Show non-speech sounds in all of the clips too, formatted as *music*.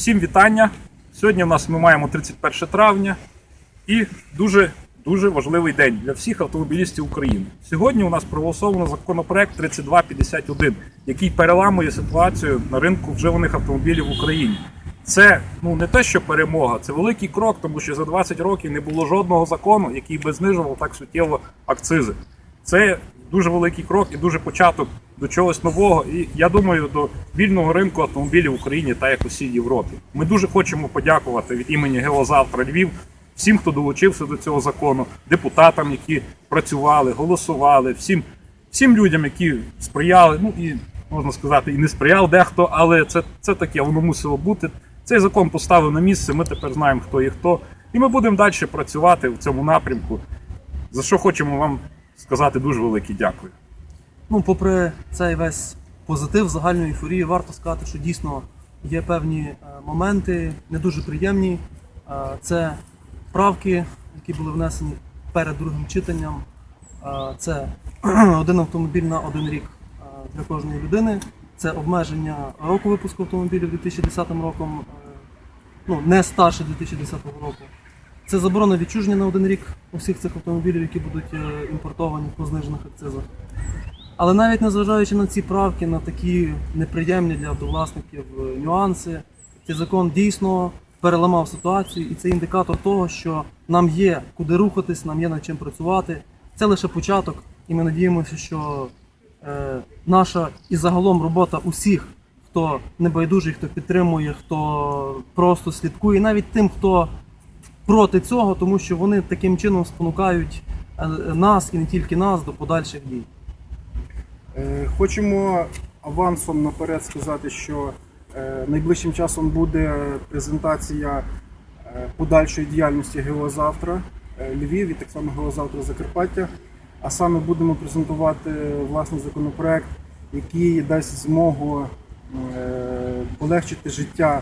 Всім вітання. Сьогодні у нас ми маємо 31 травня і дуже дуже важливий день для всіх автомобілістів України. Сьогодні у нас проголосовано законопроект 3251, який переламує ситуацію на ринку вживаних автомобілів в Україні. Це ну не те, що перемога, це великий крок, тому що за 20 років не було жодного закону, який би знижував так суттєво акцизи. Це дуже великий крок і дуже початок до чогось нового. І я думаю, до вільного ринку автомобілів в Україні та як усій Європі. Ми дуже хочемо подякувати від імені Геозавтра Львів всім, хто долучився до цього закону, депутатам, які працювали, голосували, всім, всім людям, які сприяли. Ну і можна сказати, і не сприяв дехто, але це, це таке, воно мусило бути. Цей закон поставив на місце. Ми тепер знаємо, хто є хто, і ми будемо далі працювати в цьому напрямку. За що хочемо вам сказати дуже велике дякую. Ну, попри цей весь позитив, загальну ейфорію, варто сказати, що дійсно є певні е, моменти не дуже приємні. Е, Це правки, які були внесені перед другим читанням. Е, Це *clears throat* один автомобіль на один рік для кожної людини. Це обмеження року випуску автомобілів 2010 роком, ну не старше 2010 року. Це заборона відчуження на один рік усіх цих автомобілів, які будуть імпортовані по знижених акцизах. Але навіть незважаючи на ці правки, на такі неприємні для автовласників е, нюанси, цей закон дійсно переламав ситуацію, і це індикатор того, що нам є куди рухатись, нам є над чим працювати. Це лише початок, і ми надіємося, що е, наша і загалом робота усіх, хто небайдужий, хто підтримує, хто просто слідкує, навіть тим, хто проти цього, тому що вони таким чином спонукають е, нас і не тільки нас до подальших дій. Е, Хочемо авансом наперед сказати, що е, найближчим часом буде презентація е, подальшої діяльності Геозавтра Львів і так само Геозавтра Закарпаття. А саме будемо презентувати власний законопроект, який дасть змогу полегшити життя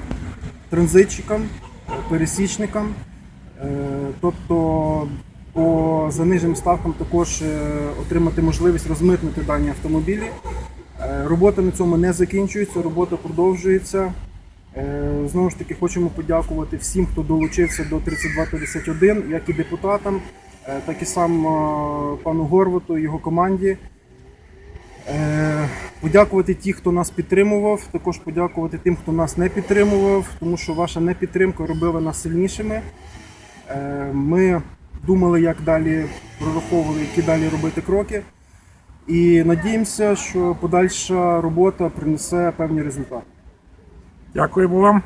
транзитчикам, пересічникам. Тобто по заниженим ставкам також е, отримати можливість розмитнити дані автомобілі. Е, Робота на цьому не закінчується, робота продовжується. Е, Знову ж таки, хочемо подякувати всім, хто долучився до 3251, як і депутатам, так і сам пану Горвату, його команді. Подякувати ті, хто нас підтримував, також подякувати тим, хто нас не підтримував, тому що ваша непідтримка робила нас сильнішими. Ми думали, як далі прораховували, які далі робити кроки. І надіємося, що подальша робота принесе певні результати. Дякуємо вам.